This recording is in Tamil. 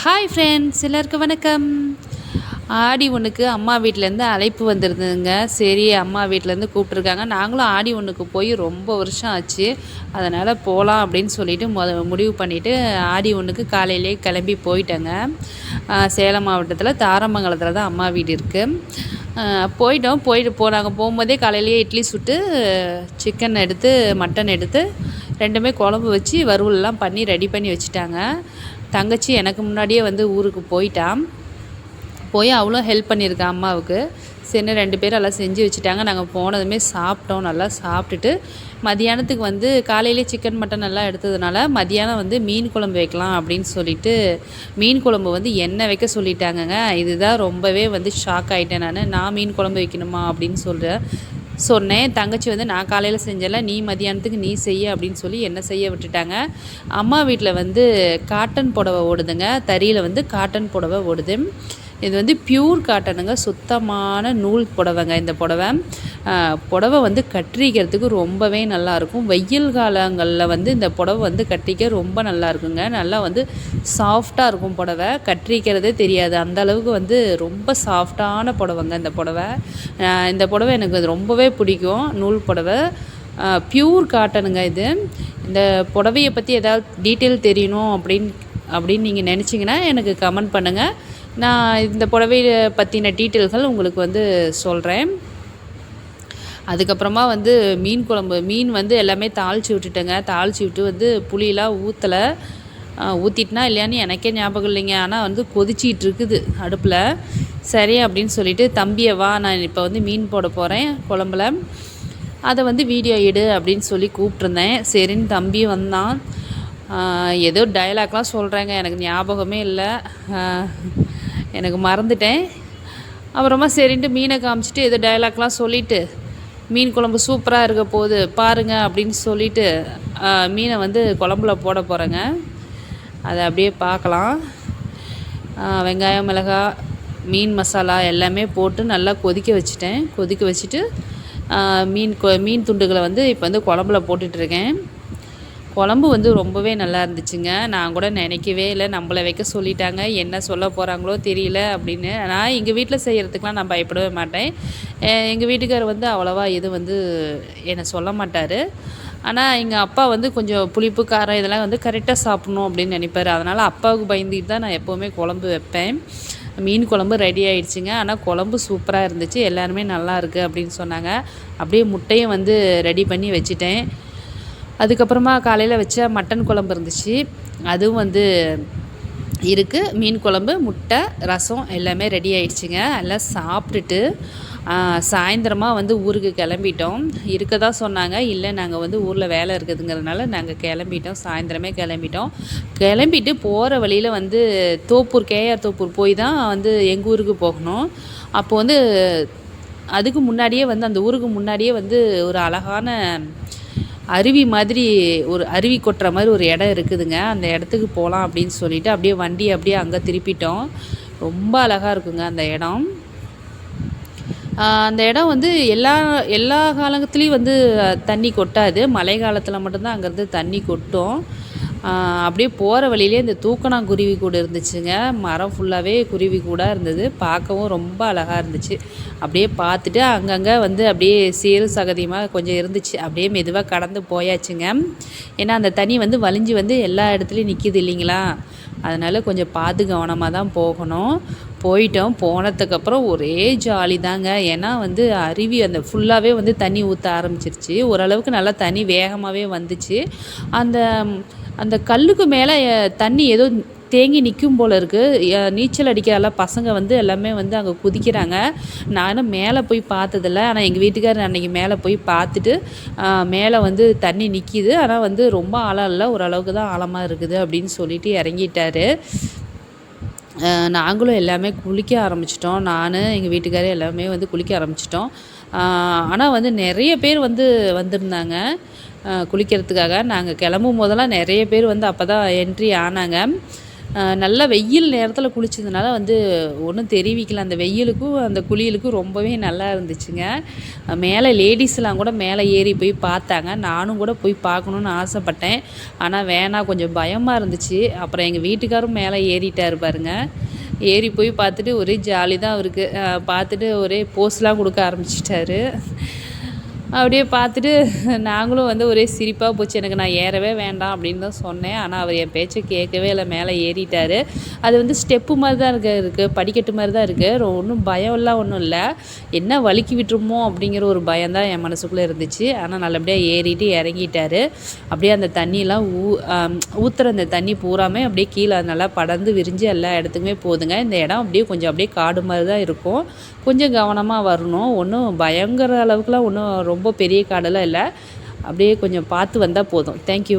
ஹாய் ஃப்ரெண்ட்ஸ் எல்லாருக்கும் வணக்கம். ஆடி ஒன்றுக்கு அம்மா வீட்டிலேருந்து அழைப்பு வந்திருந்ததுங்க. சரி அம்மா வீட்டிலேருந்து கூப்பிட்ருக்காங்க நாங்களும் ஆடி ஒன்றுக்கு போய் ரொம்ப வருஷம் ஆச்சு. அதனால் போகலாம் அப்படின்னு சொல்லிட்டு மொத முடிவு பண்ணிவிட்டு ஆடி ஒன்றுக்கு காலையிலே கிளம்பி போயிட்டேங்க. சேலம் மாவட்டத்தில் தாரமங்கலத்தில் தான் அம்மா வீடு இருக்குது போயிட்டோம். போயிட்டு போனாங்க போகும்போதே காலையிலேயே இட்லி சுட்டு சிக்கன் எடுத்து மட்டன் எடுத்து ரெண்டுமே குழம்பு வச்சு வறுவல்லாம் பண்ணி ரெடி பண்ணி வச்சுட்டாங்க. தங்கச்சி எனக்கு முன்னாடியே வந்து ஊருக்கு போயிட்டான் போய் அவ்வளோ ஹெல்ப் பண்ணியிருக்கா அம்மாவுக்கு. சின்ன ரெண்டு பேரும் எல்லாம் செஞ்சு வச்சுட்டாங்க. நாங்கள் போனதுமே சாப்பிட்டோம் நல்லா சாப்பிட்டுட்டு. மதியானத்துக்கு வந்து காலையிலே சிக்கன் மட்டன் எல்லாம் எடுத்ததுனால மதியானம் வந்து மீன் குழம்பு வைக்கலாம் அப்படின்னு சொல்லிட்டு மீன் குழம்பு வந்து எண்ணெய் வைக்க சொல்லிட்டாங்கங்க. இதுதான் ரொம்பவே வந்து ஷாக் ஆகிட்டேன் நான். நான் மீன் குழம்பு வைக்கணுமா அப்படின்னு சொல்கிறேன் சொன்னேன் தங்கச்சி வந்து நான் காலையில் செஞ்சல நீ மதியானத்துக்கு நீ செய்ய அப்படின்னு சொல்லி என்ன செய்ய விட்டுட்டாங்க. அம்மா வீட்டில் வந்து காட்டன் புடவை ஓடுதுங்க. தறியில் வந்து காட்டன் புடவை ஓடுது. இது வந்து பியூர் காட்டனுங்க சுத்தமான நூல் புடவைங்க இந்த புடவை. புடவை வந்து கட்டிக்கிறதுக்கு ரொம்பவே நல்லாயிருக்கும் வெயில் காலங்களில் வந்து இந்த புடவை வந்து கட்டிக்க ரொம்ப நல்லா இருக்குங்க. நல்லா வந்து சாஃப்டாக இருக்கும் புடவை. கட்டிக்கிறதே தெரியாது. அந்த அளவுக்கு வந்து ரொம்ப சாஃப்டான புடவைங்க இந்த புடவை. இந்த புடவை எனக்கு ரொம்பவே பிடிக்கும். நூல் புடவை. பியூர் காட்டனுங்க இது. இந்த புடவையை பற்றி ஏதாவது டீட்டெயில் தெரியணும் அப்படின்னு அப்படின்னு நீங்கள் நினச்சிங்கன்னா எனக்கு கமெண்ட் பண்ணுங்கள் நான் இந்த புடவையை பற்றின டீட்டெயில்கள் உங்களுக்கு வந்து சொல்கிறேன் அதுக்கப்புறமா வந்து மீன் குழம்பு மீன் வந்து எல்லாமே தாளித்து விட்டுட்டேங்க. தாளித்து விட்டு வந்து புளியெலாம் ஊற்றலை ஊற்றிட்டுனா இல்லையான்னு எனக்கே ஞாபகம் இல்லைங்க. ஆனால் வந்து கொதிச்சிட்டு இருக்குது அடுப்பில். சரி அப்படின்னு சொல்லிட்டு தம்பியை வா நான் இப்போ வந்து மீன் போட போகிறேன் குழம்புல. அதை வந்து வீடியோ எடு அப்படின்னு சொல்லி கூப்பிட்ருந்தேன் சரின்னு தம்பி வந்தான். ஏதோ டயலாக்லாம் சொல்கிறாங்க எனக்கு ஞாபகமே இல்லை. எனக்கு மறந்துட்டேன். அப்புறமா சரின்ட்டு மீனை காமிச்சிட்டு ஏதோ டயலாக்லாம் சொல்லிவிட்டு மீன் குழம்பு சூப்பராக இருக்க போகுது பாருங்கள் அப்படின்னு சொல்லிவிட்டு மீனை வந்து குழம்புல போட போகிறேங்க அதை அப்படியே பார்க்கலாம். வெங்காயம் மிளகாய் மீன் மசாலா எல்லாமே போட்டு நல்லா கொதிக்க வச்சுட்டேன். கொதிக்க வச்சுட்டு மீன் கொ மீன் துண்டுகளை வந்து இப்போ வந்து குழம்புல போட்டுட்ருக்கேன் குழம்பு வந்து ரொம்பவே நல்லா இருந்துச்சுங்க. நான் கூட நினைக்கவே இல்லை. நம்மளை வைக்க சொல்லிட்டாங்க. என்ன சொல்ல போகிறாங்களோ தெரியல அப்படின்னு. நான் எங்கள் வீட்டில் செய்கிறதுக்கெலாம் நான் பயப்படவே மாட்டேன். எங்கள் வீட்டுக்கார் வந்து அவ்வளோவா எதுவும் வந்து என்னை சொல்ல மாட்டார். ஆனால் எங்கள் அப்பா வந்து கொஞ்சம் புளிப்பு காரம் இதெல்லாம் வந்து கரெக்டாக சாப்பிட்ணும் அப்படின்னு நினைப்பார். அதனால் அப்பாவுக்கு பயந்துட்டு தான் நான் எப்போவுமே குழம்பு வைப்பேன். மீன் குழம்பு ரெடி ஆயிடுச்சுங்க. ஆனால் குழம்பு சூப்பராக இருந்துச்சு. எல்லாருமே நல்லா இருக்குது அப்படின்னு சொன்னாங்க. அப்படியே முட்டையும் வந்து ரெடி பண்ணி வச்சுட்டேன். அதுக்கப்புறமா காலையில் வச்ச மட்டன் குழம்பு இருந்துச்சு. அதுவும் வந்து இருக்குது மீன் குழம்பு முட்டை ரசம் எல்லாமே ரெடி ஆயிடுச்சுங்க. எல்லாம் சாப்பிட்டுட்டு சாயந்தரமாக வந்து ஊருக்கு கிளம்பிட்டோம். இருக்க தான் சொன்னாங்க. இல்லை நாங்கள் வந்து ஊரில் வேலை இருக்குதுங்கிறதுனால நாங்கள் கிளம்பிட்டோம். சாயந்தரமே கிளம்பிட்டோம். கிளம்பிட்டு போகிற வழியில் வந்து தோப்பூர் கேஆர் தோப்பூர் போய் தான் வந்து எங்கள் ஊருக்கு போகணும். அப்போ வந்து அதுக்கு முன்னாடியே வந்து அந்த ஊருக்கு முன்னாடியே வந்து ஒரு அழகான அருவி மாதிரி ஒரு அருவி கொட்டுற மாதிரி ஒரு இடம் இருக்குதுங்க. அந்த இடத்துக்கு போகலாம் அப்படின்னு சொல்லிட்டு அப்படியே வண்டி அப்படியே அங்கே திருப்பிட்டோம். ரொம்ப அழகாக இருக்குங்க அந்த இடம். அந்த இடம் வந்து எல்லா எல்லா காலத்துலேயும் வந்து தண்ணி கொட்டாது. மழை காலத்தில் மட்டும்தான் அங்கேருந்து தண்ணி கொட்டும். அப்படியே போகிற வழியிலே இந்த தூக்கணாங்குருவி கூட இருந்துச்சுங்க. மரம் ஃபுல்லாகவே குருவி கூட இருந்தது. பார்க்கவும் ரொம்ப அழகாக இருந்துச்சு. அப்படியே பார்த்துட்டு அங்கங்கே வந்து அப்படியே சேறு சகதியமாக கொஞ்சம் இருந்துச்சு. அப்படியே மெதுவாக கடந்து போயாச்சுங்க. ஏன்னா அந்த தண்ணி வந்து வலிஞ்சு வந்து எல்லா இடத்துலையும் நிற்கிது இல்லைங்களா? அதனால் கொஞ்சம் பார்த்து கவனமாக தான் போகணும். போயிட்டோம். போனதுக்கப்புறம் ஒரே ஜாலி தாங்க. ஏன்னா வந்து அருவி அந்த ஃபுல்லாகவே வந்து தண்ணி ஊற்ற ஆரம்பிச்சிருச்சு. ஓரளவுக்கு நல்லா தண்ணி வேகமாகவே வந்துச்சு. அந்த அந்த கல்லுக்கு மேலே தண்ணி ஏதோ தேங்கி நிற்கும் போல் இருக்குது நீச்சல் அடிக்கிறதெல்லாம் பசங்க வந்து எல்லாமே வந்து அங்கே குதிக்கிறாங்க. நானும் மேலே போய் பார்த்ததில்ல. ஆனால் எங்கள் வீட்டுக்காரர் அன்றைக்கி மேலே போய் பார்த்துட்டு மேலே வந்து தண்ணி நிற்கிது ஆனால் வந்து ரொம்ப ஆழம் இல்லை. ஓரளவுக்கு தான் ஆழமாக இருக்குது அப்படின்னு சொல்லிட்டு இறங்கிட்டாரு. நாங்களும் எல்லாமே குளிக்க ஆரம்பிச்சிட்டோம். நான் எங்கள் வீட்டுக்காரர் எல்லாமே வந்து குளிக்க ஆரம்பிச்சிட்டோம். ஆனால் வந்து நிறைய பேர் வந்து வந்திருந்தாங்க. குளிக்கிறதுக்காக. நாங்கள் கிளம்பும் போதெல்லாம் நிறைய பேர் வந்து அப்போ தான் என்ட்ரி ஆனாங்க. நல்ல வெயில் நேரத்தில் குளிச்சதுனால வந்து ஒன்றும் தெரிவிக்கல. அந்த வெயிலுக்கும் அந்த குளியலுக்கும் ரொம்பவே நல்லா இருந்துச்சுங்க. மேலே லேடிஸ்லாம் கூட மேலே ஏறி போய் பார்த்தாங்க. நானும் கூட போய் பார்க்கணுன்னு ஆசைப்பட்டேன். ஆனால் வேணாம் கொஞ்சம் பயமாக இருந்துச்சு. அப்புறம் எங்கள் வீட்டுக்காரும் மேலே ஏறிட்டார் பாருங்க. ஏறி போய் பார்த்துட்டு ஒரே ஜாலி தான் அவருக்கு. பார்த்துட்டு ஒரே போஸ்லாம் கொடுக்க ஆரம்பிச்சிட்டாரு. அப்படியே பார்த்துட்டு நாங்களும் வந்து ஒரே சிரிப்பாக போச்சு. எனக்கு நான் ஏறவே வேண்டாம் அப்படின்னு தான் சொன்னேன். ஆனால் அவர் என் பேச்சை கேட்கவே இல்லை. மேலே ஏறிட்டார். அது வந்து ஸ்டெப்பு மாதிரி தான் இருக்க இருக்குது படிக்கட்டு மாதிரி தான் இருக்குது ஒன்றும் பயம்லாம் ஒன்றும் இல்லை. என்ன வலுக்கி விட்டுருமோ அப்படிங்கிற ஒரு பயம் தான் என் மனசுக்குள்ளே இருந்துச்சு. ஆனால் நல்லபடியாக ஏறிட்டு இறங்கிட்டாரு. அப்படியே அந்த தண்ணியெலாம் ஊ ஊற்றுற அந்த தண்ணி பூராமே அப்படியே கீழே நல்லா படர்ந்து விரிஞ்சு எல்லா இடத்துக்குமே போதுங்க. இந்த இடம் அப்படியே கொஞ்சம் அப்படியே காடு மாதிரி தான் இருக்கும். கொஞ்சம் கவனமாக வரணும். ஒன்றும் பயங்கர அளவுக்குலாம் ஒன்றும் ரொம்ப ரொம்ப பெரிய காடெல்லாம் இல்லை. அப்படியே கொஞ்சம் பார்த்து வந்தால் போதும். தேங்க்யூ